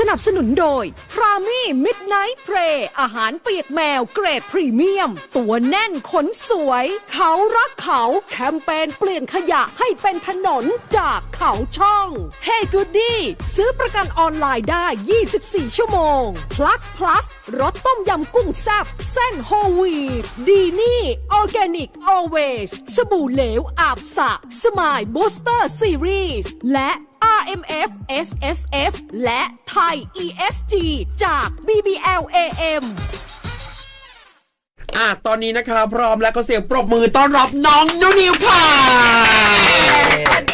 สนับสนุนโดย p r a m i Midnight Prey อาหารเปียกแมวเกรดพรีเมียม ตัวแน่นขนสวย เขารักเขาแคมเปญเปลี่ยนขยะให้เป็นถนนจากเขาช่อง Hey Goody ซื้อประกันออนไลน์ได้ 24 ชั่วโมง plus plus รสต้มยำกุ้งแซ่บเส้นโฮลวีดดีนี่ออร์แกนิก always สบู่เหลวอาบสระสมายบูสเตอร์ซีรีส์และ RMF SSF และไทย ESG จาก BBLAM อะ ตอนนี้นะคะพร้อมแล้วก็เสียงปรบมือต้อนรับน้องนุนิวค่ะ สวัสดีค่ะส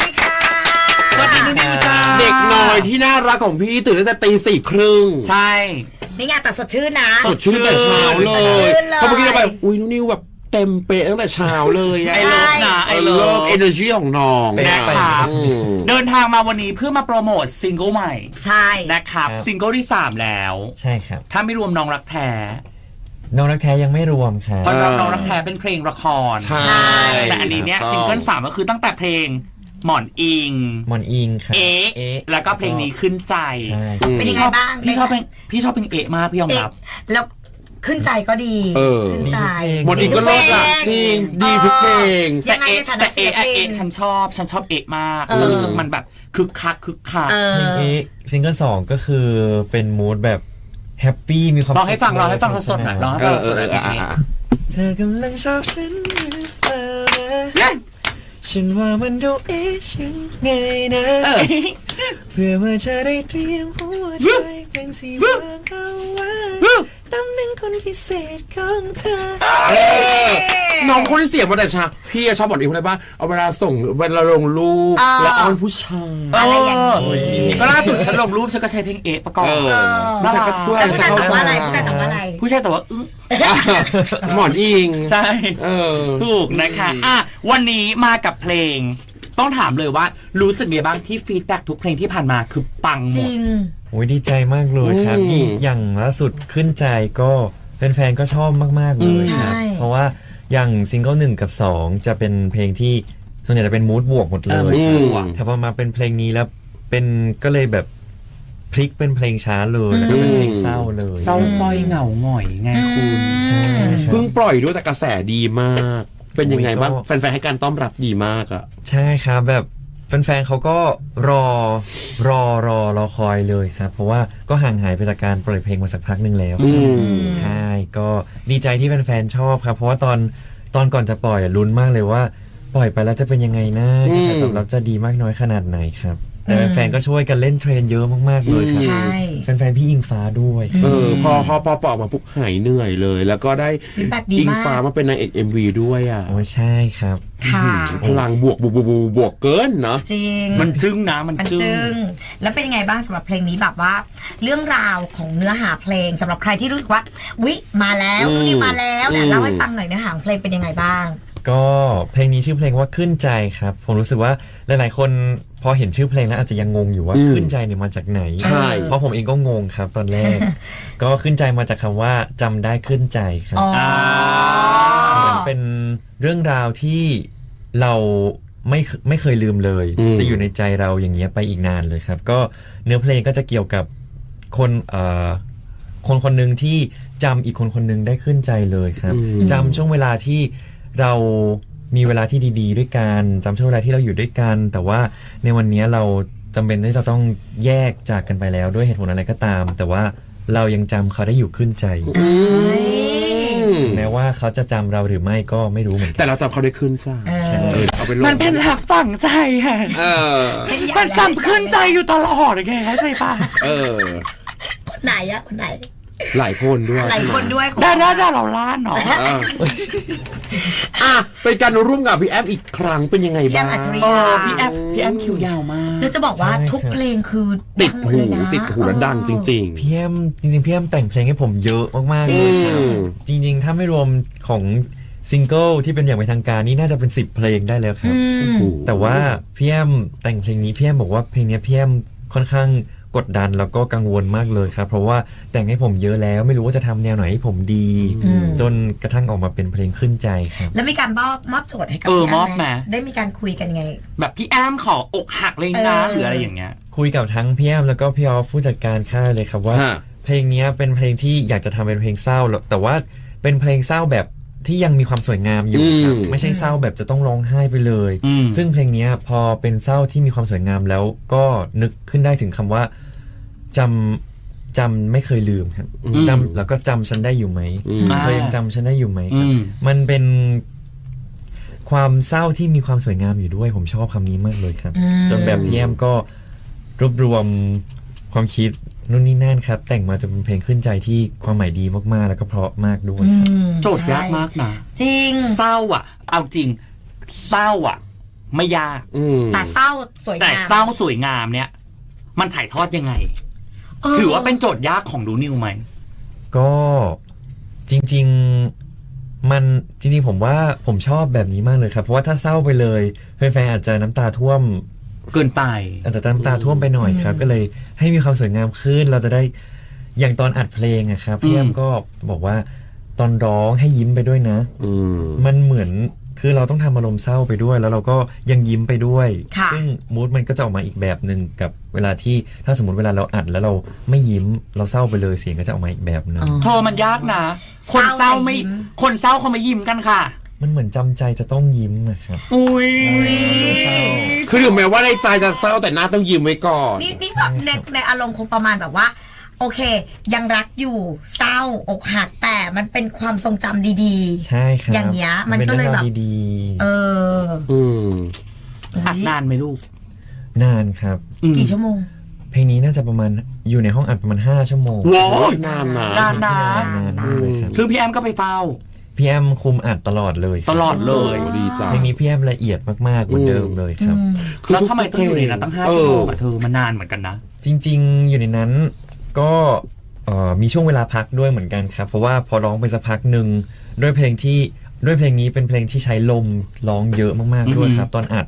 ที่น่ารักของพี่ตื่นตั้งแต่ตีสี่ครึ่งใช่ นี่ไงแต่สดชื่นนะ สดชื่นแต่เช้าเลสดยชื่นเลย เพราะเมื่อกี้เราไปอุ้ยนุนิวแบบเต็มเป๊ะตั้งแต่เช้าเลยอะไอเลิฟนะไอไอเลิเลิฟฟเอเนอร์จีของน้องนะครับอืม เดินทางมาวันนี้เพื่อมาโปรโมทซิงเกิลใหม่ใช่ นะครับครับ ซิงเกิลที่ 3 แล้ว ใช่ครับ ถ้าไม่รวมน้องรักแท้น้องรักแท้ยังไม่รวมครับ เพราะน้องน้องรักแท้เป็นเพลงละคร ใช่แต่อันนี้เนี่ยซิงเกิลสามก็คือตั้งแต่เพลง หมอนอิง มอนอิงครับเอ๊ะเอ๊ะแล้วก็เพลงนี้ขึ้นใจ ใช่อืมเป็นยังไงบ้างพี่ชอบเพลงพี่ชอบเพลงเอะมากพี่ยอมเอ๊ะรับแล้วขึ้นใจก็ดีเออขึ้นใจหมดอีกก็ลดละจริง ดีทุกเพลงยังไงในฐานะแต่ศิเอะลอะปิเอะนฉันชอบ ฉันชอบเอะมากเออแล้วรู้สึกมันแบบคึกคักคึกคักเอเพลงอเอ๊ะซิงเกิลสองก็คือเป็นมูดแบบแฮปปี้มีความลองให้ฟังสุขลองให้ฟังสดๆหน่อยลองให้เอฟังอเอสอดเอๆหอน่อยอะอะเธอกำลังชอบฉันหรือเปล่านะเนี่ย ฉันว่ามันดูเอ๊ะยังไงนะเออเพื่อว่าจะได้เตรียมหัวใจเป็นที่วางเอาไว้ตำแหน่งคนพิเศษของเธอเออน้องคนที่เสียงมาแต่เช้าพี่อะชอบบอกอีกคนเลยว่าเอาเวลาส่งเวลาลงรูปอ่าแล้วอ้อนผู้ชายอะไรอย่างนี้นี้ก็ล่าสุดฉันลงรูปฉันก็ใช้เพลงเอะประกอบเออผู้ชายก็จะพูดแล้วอะไรผู้จะชายเข้าตอบว่าอะไรใจผู้ชายตอบว่าอะไรผู้ชายแต่ว่าอึ้ง หมอนอิงใช่ เออ ถูกนะคะอะวันนี้มากับเพลง ต้องถามเลยว่ารู้สึกไงบ้างที่ฟีดแบ็ทุกเพลงที่ผ่านมาคือปังหจมริดงโอ้ยดีใจมากเลยครับอืมอีกอย่างล่าสุดขึ้นใจก็แฟนๆก็ชอบมากๆเลยครับ ใช่ เพราะว่าอย่างซิงเกิลหนึ่งกับสองจะเป็นเพลงที่ส่วนใหญ่จะเป็นมูดบวกหมดเลเออย mood บวก แต่พอมาเป็นเพลงนี้แล้วเป็นก็เลยแบบ พลิกเป็นเพลงช้าเลยแล้วก็เป็นเพลงเศร้าเลยเศร้าสร้อยเหงาหงอยไงคุณใช่ครับ เพิ่งปล่อยด้วยแต่กระแสดีมาก เป็นยังไงบ้างโอ้ยก็ แฟนๆให้การต้อนรับดีมากอะใช่ครับ แบบแฟนๆเขาก็รอรอรอรอคอยเลยครับ เพราะว่าก็ห่างหายไปจากการปล่อยเพลงมาสักพักหนึ่งแล้วอืมใช่ก็ดีใจที่แฟนๆชอบครับ เพราะว่าตอนตอนก่อนจะปล่อยอะลุ้นมากเลยว่า ปล่อยไปแล้วจะเป็นยังไงนะอืกระมแสตอบรับจะดีมากน้อยขนาดไหนครับ แต่อืมแฟนๆก็ช่วยกันเล่นเทรนเยอะมากๆเลยครัใช่ แฟนๆพี่อิงฟ้าด้วย เออพอพอพอปล่อยออกมาปุ๊บหายเหนื่อยเลย แล้วก็ได้ feedback ดีอิงมากฟ้ามาเป็นนางเอกเอ็มวีด้วยอะโอ้ใช่ครับ ค่ะ พลังบวกบวกบวกบวกบวกเกินเนาะ จริง มันจึ้งนะมันมันจึ้จึงงแล้วเป็นยังไงบ้างสำหรับเพลงนี้แบบว่า เรื่องราวของเนื้อหาเพลงสำหรับใครที่รู้สึกว่า วิมาแล้วอืมนี่มาแล้วเนี่ยอืม เล่าให้ฟังหน่อยเนื้อหาของเพลงเป็นยังไงบ้าง ก็เพลงนี้ชื่อเพลงว่าขึ้นใจครับ ผมรู้สึกว่าหลายๆ คน พอเห็นชื่อเพลงแล้วอาจจะยังงงอยู่ว่าอืมขึ้นใจเนี่ยมาจากไหนใช่เพราะผมเองก็งงครับตอนแรก ก็ขึ้นใจมาจากคำว่าจำได้ขึ้นใจครับอ๋อเหมือนเป็นเรื่องราวที่เราไม่เคไม่เคยลืมเลยอืมจะอยู่ในใจเราอย่างเงี้ยไปอีกนานเลยครับ ก็เนื้อเพลงก็จะเกี่ยวกับคนเอ่อคนคนหนึ่งที่จำอีกคนคนหนึ่งได้ขึ้นใจเลยครับอืมจำช่วงเวลาที่เรา มีเวลาที่ดี ๆ ด้วยกันจำช่วงเวลาที่เราอยู่ด้วยกัน แต่ว่าในวันเนี้ยเราจำเป็นที่จะต้องแยกจากกันไปแล้วด้วยเหตุผลอะไรก็ตาม แต่ว่าเรายังจำเขาได้อยู่ขึ้นใจอืมถึงแม้ว่าเขาจะจำเราหรือไม่ก็ไม่รู้เหมือนกันแต่เราจับเขาได้ขึ้นจ้าเออใช่เออเอาไปลงมันเป็นหลักฝังใจฮะเออ มันจำขึ้นใจอยู่ตลอดไงเข้าใจปะ เออ คนไหนอะคนไหน หลายคนด้วยหลายคนด้วยของได้ได้ได้เราล้านเนาะเอออะเป็นการร่วมกับพี่แอฟอีกครั้งเป็นยังไงพี่แอบ้ามงอัจฉริเอยะอพี่แอฟพี่แอมคิวยาวมากแล้วจะบอกว่าใช่ทุกครับเพลงคือติดงมหูเลยนะติดหูและดังจริงพี่แอมจริงๆพี่แอมแต่งเพลงให้ผมเยอะมากๆจริเลงยครับจริง ๆ ถ้าไม่รวมของซิงเกิลที่เป็นอย่างเป็นทางการนี่น่าจะเป็น10เพลงได้แล้วครับอืมๆแต่ว่าพี่แอมแต่งเพลงนี้พี่แอมบอกว่าเพลงเนี้ยพี่แอมค่อนข้าง กดดันแล้วก็กังวลมากเลยครับ เพราะว่าแต่งให้ผมเยอะแล้วไม่รู้ว่าจะทำแนวไหนให้ผมดีอืมจนกระทั่งออกมาเป็นเพลงขึ้นใจครับแล้วมีการมอบมอบโจทย์ให้กับเออพี่แมอบมาได้มีการคุยกันไง แบบพี่แอมขออกหักเลยนะเออหรืออะไรอย่างเงี้ยคุยกับทั้งพี่แอมแล้วก็พี่ออฟผู้จัดการค่ายเลยครับว่าฮะเพลงเนี้ยเป็นเพลงที่อยากจะทำเป็นเพลงเศร้าแล้วแต่ว่าเป็นเพลงเศร้าแบบ ที่ยังมีความสวยงามอยู่ครับอืมไม่ใช่เศร้าแบบจะต้องร้องไห้ไปเลยอืมซึ่งเพลงเนี้ยพอเป็นเศร้าที่มีความสวยงามแล้วก็นึกขึ้นได้ถึงคำว่าจำจำไม่เคยลืมครับอืมจำแล้วก็จำฉันได้อยู่ไหมอืมเธอยังจำฉันได้อยู่ไหมคอืรับมมันเป็นความเศร้าที่มีความสวยงามอยู่ด้วย ผมชอบคำนี้มากเลยครับอืมจนแบบพี่แอมก็รวบรวมความคิด นู่นนี่นั่นครับ แต่งมาจนเป็นเพลงขึ้นใจที่ความหมายดีมากๆ แล้วก็เพราะมากด้วยอืครับมโจทย์ยากมากนะจริง เศร้าอะ เอาจริง เศร้าอะ ไม่ยาก อืม แต่เศร้าสวยแต่งามเศร้าสวยงามเนี่ย มันถ่ายทอดยังไงเถือว่าเป็นโจทย์ยากของดูนิวไหม ก็จริงๆมันจริงๆผมว่าผมชอบแบบนี้มากเลยครับ เพราะว่าถ้าเศร้าไปเลยแฟนๆอาจจะน้ำตาท่วม เกินไปอาจจะน้ำตาท่วมไปหน่อยครับ ก็เลยให้มีความสวยงามขึ้น เราจะได้อย่างตอนอัดเพลงอะครับพี่แออืมมก็บอกว่าตอนร้องให้ยิ้มไปด้วยนะอืมมันเหมือนคือเราต้องทำอารมณ์เศร้าไปด้วย แล้วเราก็ยังยิ้มไปด้วยค่ะซึ่งมูดมันก็จะออกมาอีกแบบหนึ่งกับเวลาที่ถ้าสมมติเวลาเราอัดแล้วเราไม่ยิ้มเราเศร้าไปเลยเสียงก็จะออกมาอีกแบบหนึ่งอ๋อโทรมันยากนะ คนเศร้าไม่เศร้าแต่ยิ้มคนเศร้าเขาไม่ยิ้มกันค่ะ มันเหมือนจำใจจะต้องยิ้มนะครับอุ้ยเศร้า คือถึงแม้ว่าในใจจะเศร้าแต่หน้าต้องยิ้มไว้ก่อน นี่นี่แบบในในอารมณ์คงประมาณแบบว่า โอเค ยังรักอยู่เศร้าอกหักแต่มันเป็นความทรงจำดีใช่ครับอย่างเงี้ยมันก็เลยแบบป็นรื่องราวดีๆเอออืม อัดนานไหมลูกๆ นานครับ อืมกี่ชั่วโมง เพลงนี้น่าจะประมาณอยู่ในห้องอัดประมาณ 5 ชั่วโมงว้าวนานนะ นานนานนานมากเลยครับ ซึ่งพี่แอมก็ไปเฝ้า พี่แอมคุมอัดตลอดเลยครับตลอดเลยโอ้ดีจังเพลงนี้พี่แอมละเอียดมากๆเหมือนเดิมเลยครับอืมแล้วทำไมต้องอยู่ในนั้นตั้งห้าชั่วโมงอะเธอมันนานเหมือนกันนะ จริง ๆ อยู่ในนั้นก็เอ่อมีช่วงเวลาพักด้วยเหมือนกันครับ เพราะว่าพอร้องไปสักพักหนึ่งด้วยเพลงที่ด้วยเพลงนี้เป็นเพลงที่ใช้ลมร้องเยอะมากๆด้วยครับ ตอนอัด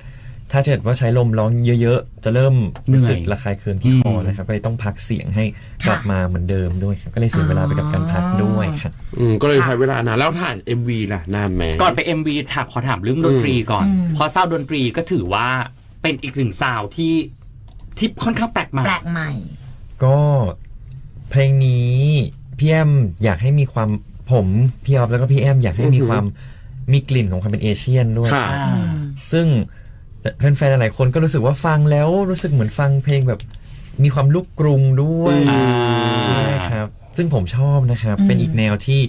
ถ้าเกิดว่าใช้ลมร้องเยอะๆ จะเริ่มรู้สึกเหนื่อยระคายเคืองที่คออืมนะครับก็เลยต้องพักเสียงให้กลับมาเหมือนเดิมด้วยครับก็เลยเสียเวลาไปกับการพักด้วยครับอืมก็เลยใช้เวลานานแล้วถ่าย MV ล่ะนานไหมก่อนไป MV ถามขอถามเรื่องดนตรีก่อนอืมเพราะซาวด์ดนตรีก็ถือว่าเป็นอีกหนึ่งซาวด์ที่ที่ค่อนข้างแปลกใหม่แปลกใหม่ ก็เพลงนี้พี่แอมอยากให้มีความผมพี่ออฟแล้วก็พี่แอมอยากให้มีอือหือความมีกลิ่นของความเป็นเอเชียนด้วยค่ะอ่าซึ่ง แฟนๆหลายๆคนก็รู้สึกว่าฟังแล้วรู้สึกเหมือนฟังเพลงแบบมีความลูกกรุงด้วยอืมใช่ครับ ซึ่งผมชอบนะครับอืมเป็นอีกแนวที่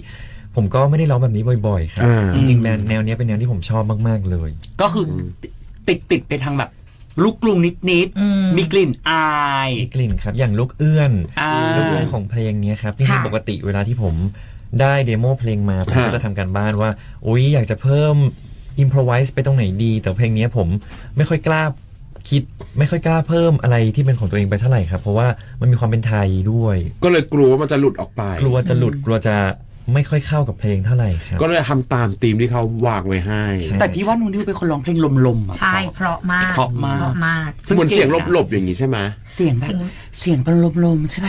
ผมก็ไม่ได้ร้องแบบนี้บ่อยๆ ครับอ่าจริงๆแนวแนวเนี้ยเป็นแนวที่ผมชอบมากๆเลย ก็คือติดติดไปทางแบบลูกกรุงนิดนิดๆอืมมีกลิ่นอายมีกลิ่นครับ อย่างลูกเอื้อนอ่าลูกเอื้อนของเพลงเนี้ยครับจริงค่ะๆปกติเวลาที่ผมได้เดโมเพลงมาผมฮะก็จะทำการบ้านว่า อุ๊ยอยากจะเพิ่ม อิมพรไวส์ไปตรงไหนดี แต่เพลงเนี้ยผมไม่ค่อยกล้าคิดไม่ค่อยกล้าเพิ่มอะไรที่เป็นของตัวเองไปเท่าไหร่ครับ เพราะว่ามันมีความเป็นไทยด้วย ก็เลยกลัวว่ามันจะหลุดออกไป กลัวจะหลุดกลัวจะไม่ค่อยเข้ากับเพลงเท่าไหร่ครับ ก็เลยทำตามธีมที่เขาวางไว้ให้ใช่แต่พี่ว่านูนิวเป็นคนร้องเพลงลมๆอะใช่ เพราะมากเพราะมากเพราะมากเหมือนเสียงหลบๆอย่างนี้ใช่ไหมเสียงแบบเสียงเป็นลมๆใช่ไหม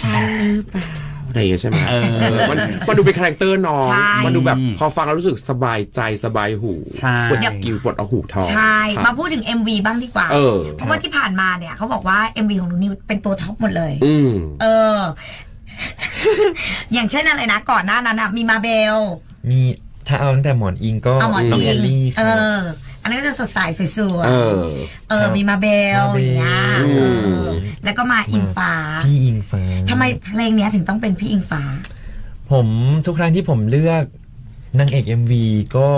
ใช่หรือเปล่า อะไรอย่างเงี้ยใช่ไหมเออเออ มันมันดูเป็นคาแรคเตอร์น้องใช่ มันดูแบบพอฟังแล้วรู้สึกสบายใจสบายหูใช่ปวดกิวปวดเอาหูทองใช่ ครับมาพูดถึง MV บ้างดีกว่า เออ เพราะว่าที่ผ่านมาเนี่ยเขาบอกว่า MV ของหนูนิวเป็นตัวท็อปหมดเลย อืม เออ อย่างเช่นอะไรนะ ก่อนหน้านั้นอะมีมาเบล มีถ้าเอาตั้งแต่หมอนอิงก็เอาหมอนน้องอิแองลลี่คเอรับอ อันนั้นก็จะสดใสสวยเออ ๆเออครับมีมาเบลมาเบล อย่างเงี้ยอืเอมอแล้วก็มาอิงฟ้าพี่อิงฟ้าทำไมเพลงเนี้ยถึงต้องเป็นพี่อิงฟ้า ผมทุกครั้งที่ผมเลือกนางเอก MV ก็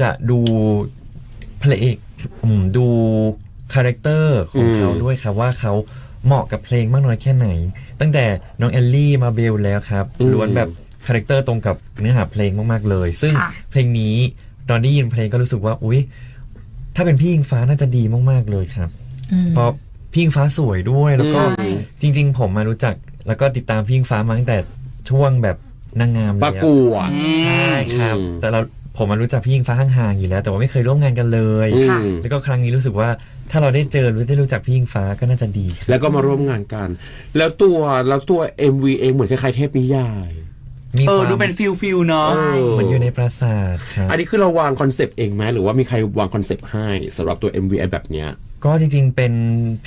จะดูเพลงอืมดูคาแรคเตอร์ของเขาอืม ด้วยครับว่าเขาเหมาะกับเพลงมากน้อยแค่ไหน ตั้งแต่น้องเอลลี่มาเบลแล้วครับล้วนแบบคาแรคเตอร์ตรงกับเนื้อหาเพลงมากๆเลย ซึ่งค่ะ เพลงนี้ ตอนได้ยินเพลงก็รู้สึกว่าอุ๊ยถ้าเป็นพี่อิงฟ้าน่าจะดีมาก ๆ เลยครับอืมเพราะพี่อิงฟ้าสวยด้วยแล้วก็ใช่จริง ๆ ผมมารู้จัก แล้วก็ติดตามพี่อิงฟ้ามาตั้งแต่ช่วงแบบนางงามประแล้วกวดใช่ครับอืมแต่เราผมมารู้จักพี่อิงฟ้าห่างๆอยู่แล้ว แต่ว่าไม่เคยร่วมงานกันเลยอืค่ะมแล้วก็ครั้งนี้รู้สึกว่าถ้าเราได้เจอหรือได้รู้จักพี่อิงฟ้าก็น่าจะดีครับแล้วก็มาร่วมงานกัน แล้วตัวแล้วตัว MV เองเหมือนคล้ายๆเทพนิยาย มีเอคอวามดูเป็นฟิลฟิลเนาะเออเหมือนอยู่ในปราสาทครับอันนี้คือเราวางคอนเซปต์เองไหมหรือว่ามีใครวางคอนเซปต์ให้สำหรับตัว MV แบบเนี้ยก็จริงๆ เป็น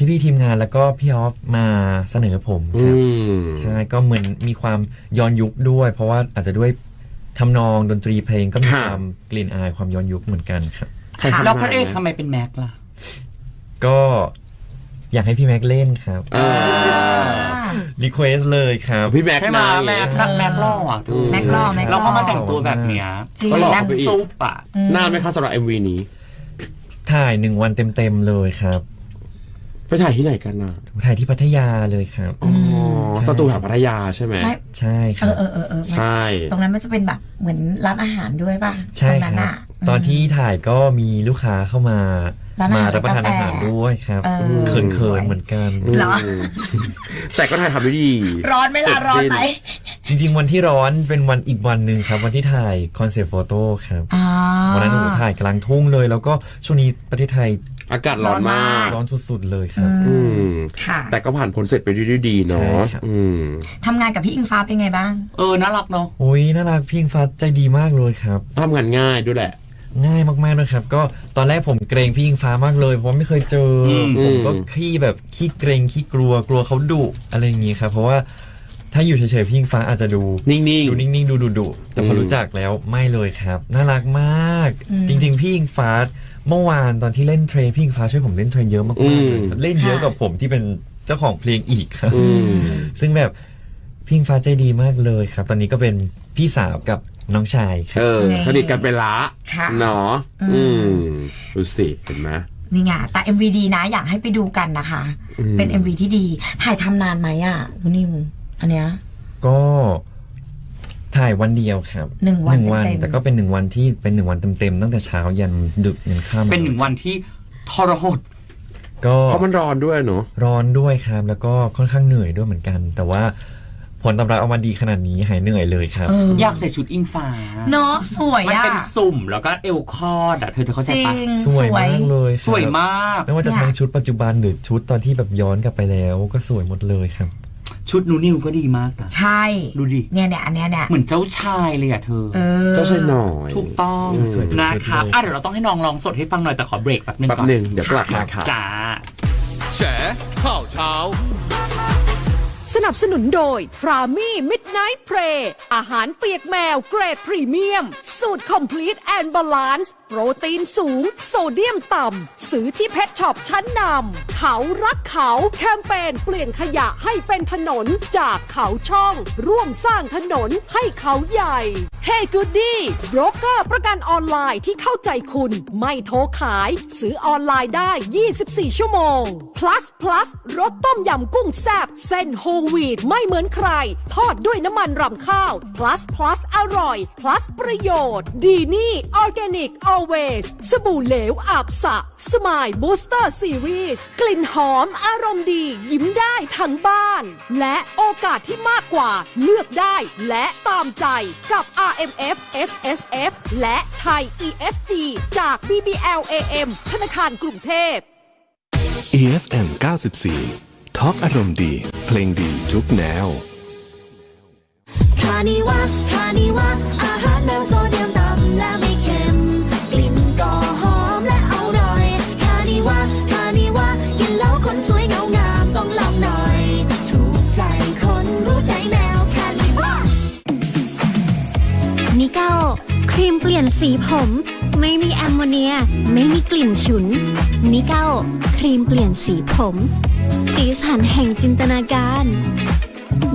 พี่ๆทีมงานแล้วก็พี่ออฟมาเสนอผมคอืรับมใช่ก็เหมือนมีความย้อนยุคด้วย เพราะว่าอาจจะด้วยทำนองดนตรีเพลงก็มีค่ะความกลิ่นอายความย้อนยุคเหมือนกันครับใครทำแล้วพระเอกให้ทำไมเป็นแม็กล่ะ ก็อยากให้พี่แม็กเล่นครับอ่า รีเควสเลยครับ พี่แม็กซ์ใช่ไหมนะแม็กเออแม็กล่ออะอืมแม็กล่อแม็กแล้วล่ก็อมาแต่งตัวแบบเนี้ยจริง ก็หล่อแม็กไปอีกซุปอะ นานไหมคะสำหรับ MV นี้ถ่ายหนึ่งวันเต็มๆเลยครับ ไปถ่ายที่ไหนกันน่ะถ่ายที่พัทยาเลยครับอ๋อใช่สตูแถวพัทยาใช่ไหมไม่ใช่คเอรัอบเออเออเออใช่ ตรงนั้นมันจะเป็นแบบเหมือนร้านอาหารด้วยป่ะใช่ตรงคนั้นรับอะตอนที่ถ่ายก็มีลูกค้าเข้ามาร้านอาหารมารับประทานอาหารด้วยครับเออเขินๆเหมือนกันเหรอมแต่ก็ถ่ายทำได้ดี ร้อนไหมล่ะเสร็จร้อนสิ้นไหมจริง ๆ วันที่ร้อนเป็นวันอีกวันหนึ่งครับ วันที่ถ่ายคอนเซปต์โฟโต้ครับอ่าวันนั้นหนูถ่ายกลางทุ่งเลย แล้วก็ช่วงนี้ประเทศไทย อากาศร้อนมากร้อนสุดๆเลยครับอืมค่ะ แต่ก็ผ่านผลเสร็จไปได้ด้วยดีเนาะใช่ครับอืมทำงานกับพี่อิงฟ้าเป็นไงบ้าง เออ น่ารักเนาะโอ้ยน่ารักพี่อิงฟ้าใจดีมากเลยครับทำงานง่ายด้วยแหละง่ายมากๆเลยครับ ก็ตอนแรกผมเกรงพี่อิงฟ้ามากเลยเพราะไม่เคยเจออมผมก็อืมขี้แบบขี้เกรงขี้กลัวกลัวเขาดุอะไรอย่างงี้ครับ เพราะว่า ถ้าอยู่เฉยๆพี่อิงฟ้าอาจจะดูนิ่งดูนิ่งๆ ดูดุดุๆแต่พออืมรู้จักแล้วไม่เลยครับ น่ารักมากอืมจริง ๆ พี่อิงฟ้าเมื่อวานตอนที่เล่นเทรนพี่อิงฟ้าช่วยผมเล่นเทรนเยอะมากๆเลยครับเล่นเยอะกับผมที่เป็นเจ้าของเพลงอีกครับๆอืมซึ่งแบบพี่อิงฟ้าใจดีมากเลยครับ ตอนนี้ก็เป็นพี่สาวกับน้องชายคเอรับอสนิทกันไปละค่ะเนาะอืมอืมดูสิเห็นไหมนี่ไงแต่ MV ดีนะ อยากให้ไปดูกันนะคะอืมเป็น MV ที่ดี ถ่ายทำนานไหมอะนุนิว อันเนี้ย ก็ถ่ายวันเดียวครับหนึ่งวันวันเต็มๆ แต่ก็เป็นหนึ่งวันที่เป็นหนึ่งวันเต็มๆตั้งแต่เช้ายันดึกยันค่ำเป็นหนึ่งวันที่ทรหด ก็ เพราะมันร้อนด้วยเนาะร้อนด้วยครับ แล้วก็ค่อนข้างเหนื่อยด้วยเหมือนกัน แต่ว่าผลตอบรับออกมาดีขนาดนี้หายเหนื่อยเลยครับ เอออยากใส่ชุดอิงฟ้า เนาะสวยมันอะเป็นสุ่มแล้วก็เอวคอดอะเธอเธอเข้าใจจริปะง สวยมากเลยครับสวยมาก ไม่ว่าจะเนี่ยทั้งชุดปัจจุบันหรือชุดตอนที่แบบย้อนกลับไปแล้ว ก็สวยหมดเลยครับ ชุดนูนิวก็ดีมากนะใช่ ดูดิ เนี่ยเนี่ยอันเนี้ยเนี่ย เหมือนเจ้าชายเลยอะเธอ เออ เจ้าชายหน่อย ถูกต้องอืมสวยจังนะครับอะเดี๋ยวเราต้องให้น้องลองสดให้ฟังหน่อยแต่ขอเบรกแป๊บนึงแป๊บก่อนหนึ่งเดี๋ยวกลับมาค่ะ จ้า แฉข่าวเช้า สนับสนุนโดย พรามี่มิดไนท์เพรอาหารเปียกแมวเกรดพรีเมียม สูตร Complete and Balance โปรตีนสูง โซเดียมต่ำ ซื้อที่เพชรช็อปชั้นนำเขารักเขาแคมเปญเปลี่ยนขยะให้เป็นถนนจากเขาช่อง ร่วมสร้างถนนให้เขาใหญ่ Hey Goody โบรกเกอร์ประกันออนไลน์ที่เข้าใจคุณ ไม่โทรขาย ซื้อออนไลน์ได้ 24 ชั่วโมง plus plus รสต้มยำกุ้งแซบเส้นโฮวีดไม่เหมือนใคร ทอดด้วยน้ำมันรำข้าว plus plus อร่อย plus ประโยชน์ ดีนี่ออร์แกนิก always สบู่เหลวอาบสระสมายบูสเตอร์ซีรีส์กลิ่นหอมอารมณ์ดี ยิ้มได้ทั้งบ้าน และโอกาสที่มากกว่า เลือกได้และตามใจกับ RMF SSF และไทย ESG จาก BBLAM ธนาคารกรุงเทพ EFM 94ทอล์กอารมณ์ดี เพลงดีทุกแนวคานิวะคานิวะ สีผม ไม่มีแอมโมเนีย ไม่มีกลิ่นฉุน นิเก้า ครีมเปลี่ยนสีผม สีสันแห่งจินตนาการ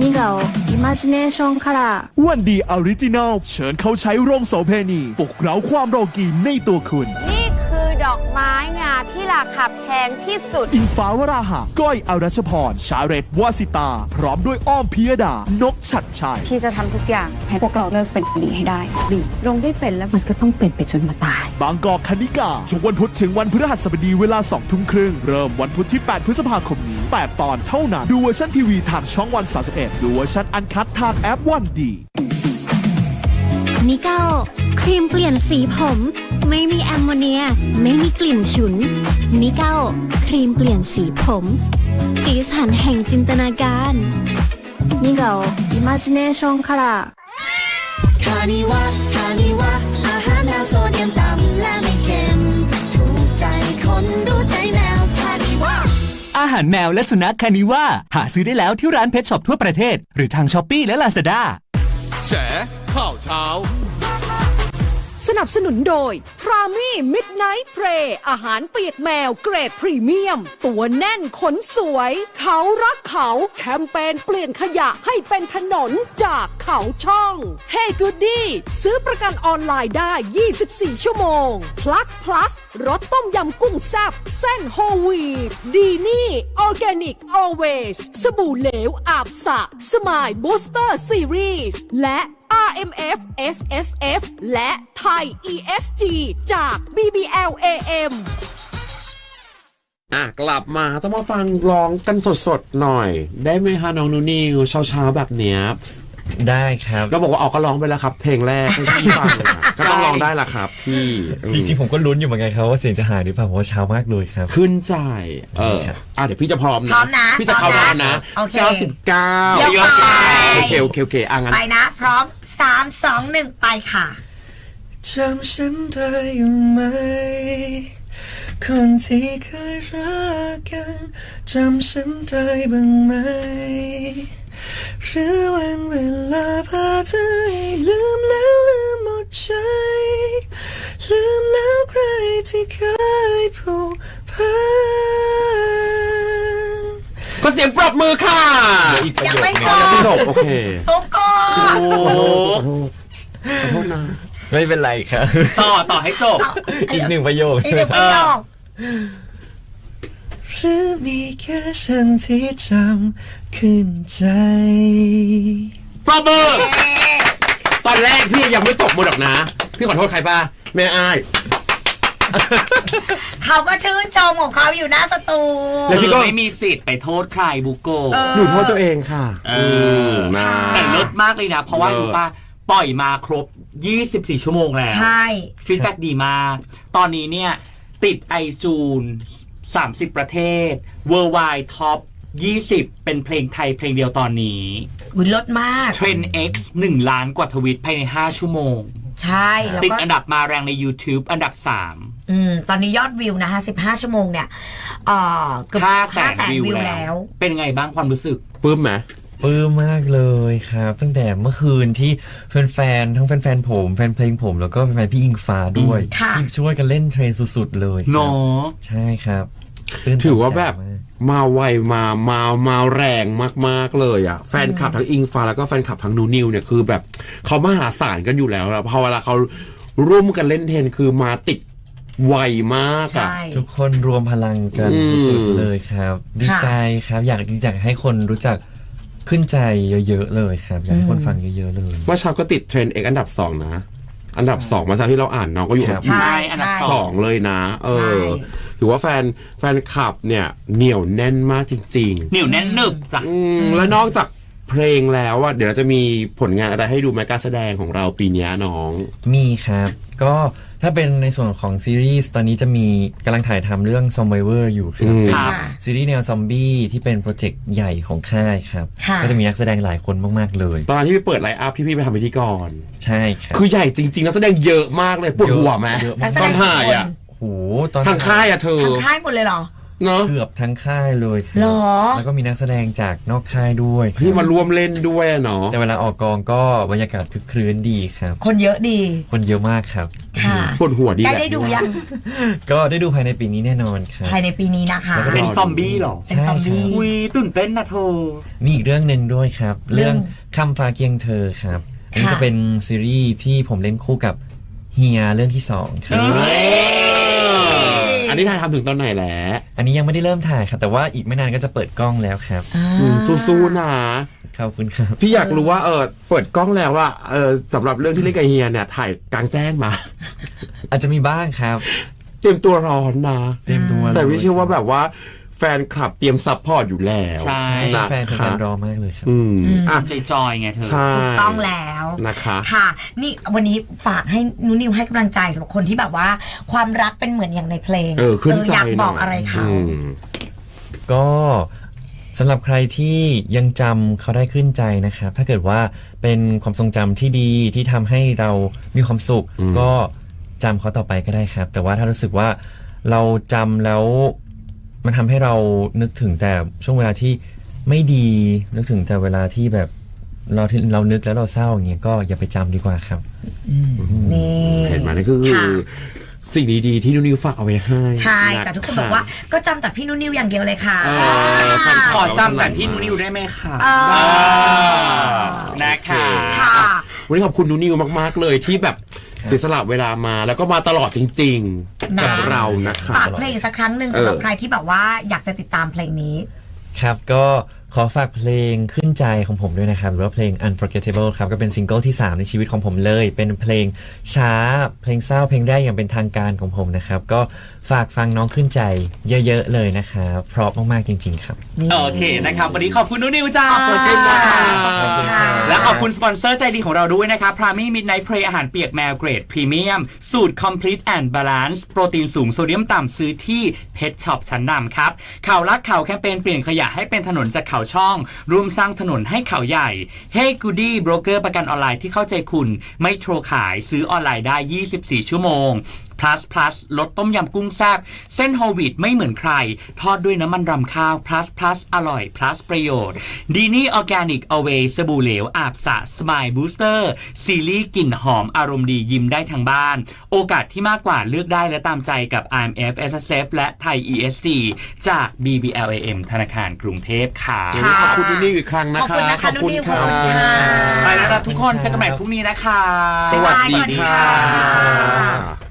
นิเก้าอิม g จิเนชันคาราวันดีออริจินัลเชิญเขาใช้โรงโสเพณีปลุกเร้าความโรกีในตัวคุณ ดอกไม้งาที่ราคาแพงที่สุด อิงฟ้าวราหะ ก้อยอารัชพร ชาเรตวาสิตา พร้อมด้วยอ้อมพิยดา นกฉัดชัยที่จะทำทุกอย่างให้พวกเราเลิกเป็นหลีให้ได้หลีลงได้เป็นแล้วมันก็ต้องเป็นไปจนมาตาย บางกอกคณิกาทุกวันพุธถึงวันพฤหัสบดีเวลา2ทุ่มครึ่ง เริ่มวันพุธที่ 8 พฤษภาคมนี้ 8 ตอนเท่านั้น ดูเวอร์ชันทีวีทางช่องวัน 31 ดูเวอร์ชันอันคัดทางแอปวันดี นิเก้า ครีมเปลี่ยนสีผม ไม่มีแอมโมเนีย ไม่มีกลิ่นฉุน นิเก้า ครีมเปลี่ยนสีผม สีสันแห่งจินตนาการนิเก้าอิม g จิเนชันคาราคานิวะคานิวะอาหารแมวโซเดียมต่ำและไม่เค็มถูกใจคนรู้ใจแมวคาอาหารแมวและสุนัขคานิว่า หาซื้อได้แล้วที่ร้านเพชช็อปทั่วประเทศ หรือทางช้อปปีและลาซาด้าแฉข่าวเช้า สนับสนุนโดย p r a m i Midnight Prey อาหารเปียกแมวเกรดพรีเมียม ตัวแน่นขนสวย เขารักเขาแคมเปญเปลี่ยนขยะให้เป็นถนนจากเขาช่อง Hey Goody ซื้อประกันออนไลน์ได้ 24 ชั่วโมง plus plus รสต้มยำกุ้งแซ่บเส้นโฮวีดดีนี่ออร์แกนิก always สบู่เหลวอาบสระสมายบูสเตอร์ซีรีส์และ RMF SSF และไทย ESG จาก BBLAM อะ กลับมาต้องมาฟังร้องกันสดๆ หน่อย ได้ไหมคะน้องนูนิวเช้าๆ แบบเนี้ย ได้ครับ เราบอกว่าออกก็ร้องไปแล้วครับ เพลงแรกให้พี่ฟังอะก็ต้องร้องได้ละครับ พี่อืมจริงๆผมก็ลุ้นอยู่เหมือนกันครับว่าเสียงจะหายหรือเปล่าเพราะว่าเช้ามากเลยครับ ขึ้นใจเออครับอะเดี๋ยวพี่จะพร้อมพร้นะอมนะพี่จะเข้าพร้ร้าอมนนะนะโอเค เก้าสิบเก้ายกไป โอเคโอเคโอเคอะงั้น ไปนะ พร้อมสามสองหนึ่งไปค่ะ จำฉันได้อยู่ไหม คนที่เคยรักกันจำฉันได้บ้างไหม หรือวันเวลาพาเธอให้ลืมแล้วลืมหมดใจ ลืมแล้วใครที่เคยผูกพันก็เสียงปรบมือค่ะยังไม่จยังไม่จบบโอเคโอ้โกโอ้ขอโทษนะไม่เป็นไรครับ ต่อต่อให้จบ อีกหนึ่งประโยคอีกหนึ่งประโยค หรือมีแค่ฉันที่จำ ขึ้นใจปรบมือตอนแรกพี่ยังไม่ตกมือหรอกนะ พี่ขอโทษใครป่ะแม่อ้าย เขาก็ชื่นชมของเขาอยู่หน้าสตู แล้วพี่ก็ ไม่มีสิทธิ์ไปโทษใครบุโกะหนูโทษตัวเองค่ะเออมนะ แต่เลิศมากเลยนะ เพราะว่าเลิศรู้ป่ะปล่อยมาครบ 24 ชั่วโมงแล้วใช่ ฟีดแบ็ดีมาก ตอนนี้เนี่ย ติดไอจูน 30 ประเทศ Worldwide Top 20 เป็นเพลงไทยเพลงเดียวตอนนี้วิลดมาก เทรน X 1 ล้านกว่าทวิตภายใน 5 ชั่วโมง ใช่แล้วติดก็อันดับมาแรงใน YouTube อันดับอืมตอนนี้ยอดวิวนะคะ15 ชั่วโมงเนี่ยเอ่อเกือบ3 5แสน500,000วิววิวแล้แล้ววเป็นไงบ้างความรู้สึกปลื้มไหมปลื้มมากเลยครับ ตั้งแต่เมื่อคืนที่แฟนๆทั้งแฟนๆผมแฟนเพลงผมแล้วก็แฟนๆพี่อิงฟ้าด้วยค่ะที่ช่วยกันเล่นเทรนสุดๆเลยครับเนาะใช่ครับตื่นเต้นถือว่าแบบใจ มากมาไวมามามาแรงมากๆเลยอะแฟนคลับทั้งอิงฟ้าแล้วก็แฟนคลับทั้งนูนิวเนี่ยคือแบบเขามหาศาลกันอยู่แล้วแล้วพอเวลาเขาร่วมกันเล่นเทนคือมาติดไวมากอะ ใช่ ทุกคนรวมพลังกันอืม สุดๆเลยครับ ดีใจครับ อยากจริงๆอยากให้คนรู้จักขึ้นใจเยอะๆเลยครับ อยากให้คนฟังเยอะๆเลย เมื่อเช้าก็ติดเทรนด์เอกอันดับสองนะ อันดับสองเมื่อเช้าที่เราอ่านน้องก็อยู่ครับอันดับใช่อันดับใช่สองเลยนะ เออใช่ถือว่าแฟนแฟนคลับเนี่ยเหนียวแน่นมากจริง ๆ เหนียวแน่นหนึบจ้ะอืมแล้วนอกจากเพลงแล้วอะเดี๋ยวเราจะมีผลงานอะไรให้ดูไหมการแสดงของเราปีเนี้ยน้อง มีครับ ก็ ถ้าเป็นในส่วนของซีรีส์ตอนนี้จะมีกำลังถ่ายทำเรื่อง z o m b i v e r อยู่ครับอืมเป็นค่ะซีรีส์แนวซอมบี้ที่เป็นโปรเจกต์ใหญ่ของค่ายครับ ค่ะ ก็จะมีนักแสดงหลายคนมาก ๆ เลย ตอนนั้นที่ไปเปิดไลฟ์อัพพี่ๆไปทำพิธีกร ใช่ครับคือใหญ่จริงๆนักแสดงเยอะมากเลยปวดหัวไหมเยอะนัมากกแสตดอนงถ่ายอะโอ้โหตอน ทางค่ายอะเธอทางค่ายหมดเลยเหรอ เนาะเกือบทั้งค่ายเลยคบหรอ แล้วก็มีนักแสดงจากนอกค่ายด้วยครับที่มาร่วมเล่นด้วยอะเนาะแต่เวลาออกกองก็บรรยากาศคึกครื้นดีครับ คนเยอะดีคนเยอะมากครับ ค่ะปวดหัวดีได้แหละได้ดูยังก็ได้ดูภายในปีนี้แน่นอนครับ ภายในปีนี้นะคะ แล้วก็เป็นซอมบี้เหรอเป็นซอมบี้ใช่ครับอุ้ยตื่นเต้นนะเธอ มีอีกเรื่องหนึ่งด้วยครับ เรื่เรื่อองงคำฟ้าเคียงเธอครับ อันนี้ค่ะ จะเป็นซีรีส์ที่ผมเล่นคู่กับเฮียเรื่องที่สองครับเฮ้ย อันนี้ถ่ายทำถึงตอนไหนแล้วอันนี้ยังไม่ได้เริ่มถ่ายครับ แต่ว่าอีกไม่นานก็จะเปิดกล้องแล้วครับอ่าอืมสู้ๆนะขอบคุณครับ พี่อยากรู้ว่าเออเปิดกล้องแล้วว่าเออสำหรับเรื่องที่เล่นกับเฮียเนี่ยถ่ายกลางแจ้งมา อาจจะมีบ้างครับ เตรียมตัวร้อนนะ เต็มตัวแต่พี่ลยเชื่อว่าแบบว่า แฟนคลับเตรียมซัพพอร์ตอยู่แล้วใช่ใช่นะแฟนคะแฟนรอมากเลยครับ อืมอะใจจอยไงเธอ ใช่ถูกต้องแล้ว นะคะ ค่ะ นี่วันนี้ฝากให้นุนิวให้กำลังใจสำหรับคนที่แบบว่า ความรักเป็นเหมือนอย่างในเพลงเออขึ้นใจอยากหบน่อกอะไรเขา อืม ก็สำหรับใครที่ยังจำเขาได้ขึ้นใจนะครับ ถ้าเกิดว่าเป็นความทรงจำที่ดีที่ทำให้เรามีความสุขอืมก็จำเขาต่อไปก็ได้ครับ แต่ว่าถ้ารู้สึกว่าเราจำแล้ว มันทำให้เรานึกถึงแต่ช่วงเวลาที่ไม่ดีนึกถึงแต่เวลาที่แบบเราที่เรานึกแล้วเราเศร้าอย่างเงี้ยก็อย่าไปจำดีกว่าครับนี่เห็นไหมนั่นก็คือค่ะสิ่งดีๆที่นุนิวฝากเอาไว้ให้ ใช่ แต่ทุกคนบอกว่าก็จำแต่พี่นุ่นนิวอย่างเดียวเลยค่ะเออค่ะขอจำแต่พี่นูนิวได้ไหมคะเออนะคะค่ะวันนี้ขอบคุณนุนิวมากๆเลยที่แบบ เสียสละเวลามาแล้วก็มาตลอดจริงๆนะกับเรานะคะฝากเพลงสักครั้งหนึ่งสำหรับเออใครที่แบบว่าอยากจะติดตามเพลงนี้ ครับก็ ขอฝากเพลงขึ้นใจของผมด้วยนะครับ หรือว่าเพลง Unforgettable ครับ ก็เป็นซิงเกิลที่ 3 ในชีวิตของผมเลย เป็นเพลงช้า เพลงเศร้าเพลงแรกอย่างเป็นทางการของผมนะครับ ก็ฝากฟังน้องขึ้นใจเยอะๆเลยนะครับเพราะมากๆจริง ๆ ครับ โอเคนะครับ วันนี้ขอบคุณนูนิวจ้าขอบคุณค่ะขอบคุณค่ะ และขอบคุณสปอนเซอร์ใจดีของเราด้วยนะครับพรามี่มิดไนท์เพลอาหารเปียกแมวเกรดพรีเมียมสูตร Complete and Balance โปรตีนสูงโซเดียมต่ำซื้อที่เพชช็อปชั้นนำครับข่าวรักข่าวแคมเปญเปลี่ยนขยะให้เป็นถนนจากเขาช่องร่วมสร้างถนนให้เขาใหญ่ Hey Goody โบรกเกอร์ประกันออนไลน์ที่เข้าใจคุณ ไม่โทรขายซื้อออนไลน์ได้ 24 ชั่วโมง plus plus ลดต้มยำกุ้งแซบเส้นโฮลวีตไม่เหมือนใคร ทอดด้วยน้ำมันรำข้าว plus plus อร่อย plus ประโยชน์ดีนี่ออร์แกนิกอเวสบู่เหลว อาบสะสมายบูสเตอร์ซีรีส์กลิ่นหอมอารมณ์ดียิ้มได้ทั้งบ้าน โอกาสที่มากกว่าเลือกได้และตามใจกับ IMF SSF และไทย ESG จาก BBLAM ธนาคารกรุงเทพค่ะวันนี้ขอบคุณนุนิวอีกครั้งนะขอบคุณคะนะคะนุนิวขอบคุณค่ะไปแล้วนะทุกคนเจอกันใหม่พรุ่งนี้นะคะ สวัสดีสวัสดีค่ะค่ะ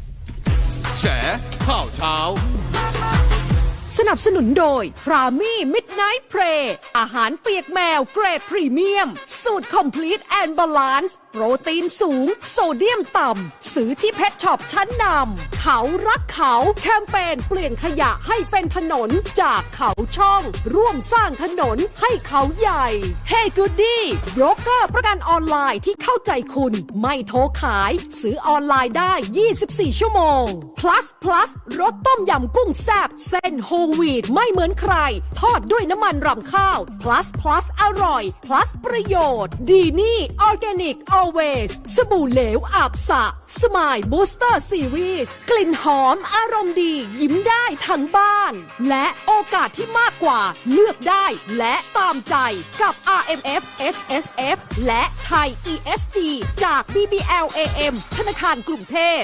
แฉข่าวเช้า สนับสนุนโดยพรามี่มิดไนท์เพรอาหารเปียกแมวเกรดพรีเมียม สูตรคอมพลีทแอนด์บาลานซ์ โปรตีนสูง โซเดียมต่ำ ซื้อที่เพชรช็อปชั้นนำเขารักเขาแคมเปญเปลี่ยนขยะให้เป็นถนนจากเขาช่อง ร่วมสร้างถนนให้เขาใหญ่ Hey Goody โบรกเกอร์ประกันออนไลน์ที่เข้าใจคุณ ไม่โทรขาย ซื้อออนไลน์ได้ 24 ชั่วโมง plus plus รสต้มยำกุ้งแซบเส้นโฮวีตไม่เหมือนใคร ทอดด้วยน้ำมันรำข้าว plus plus อร่อย plus ประโยชน์ ดีนี่ออร์แกนิก always สบู่เหลวอาบสะสมายบูสเตอร์ซีรีส์กลิ่นหอมอารมณ์ดี ยิ้มได้ทั้งบ้าน และโอกาสที่มากกว่าเลือกได้และตามใจกับ RMF SSF และไทย ESG จาก BBLAM ธนาคารกรุงเทพ